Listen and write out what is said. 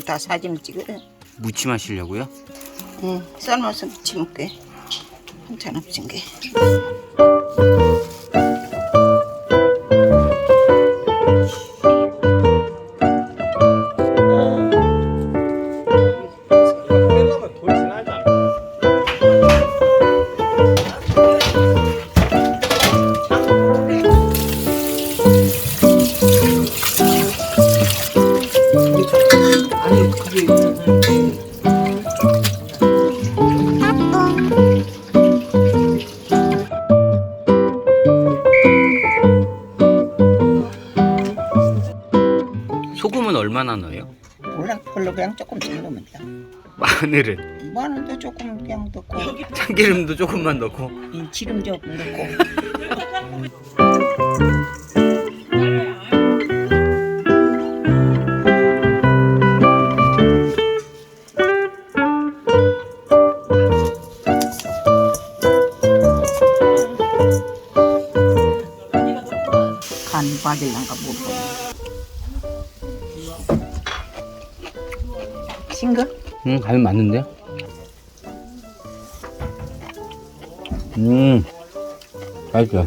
다 사진을 찍으래. 무침하시려고요? 응, 삶아서 무치 먹게. 한참 없은 게. 소금은 얼마나 넣어요? 몰라, 별로 그냥 조금씩 넣으면 돼. 마늘은 마늘도 조금 그냥 넣고, 참기름도 조금만 넣고 이 기름 조금 넣고. 간 빠질란가 모르고. 싱거? 음 간이 맞는데? 음 맛있어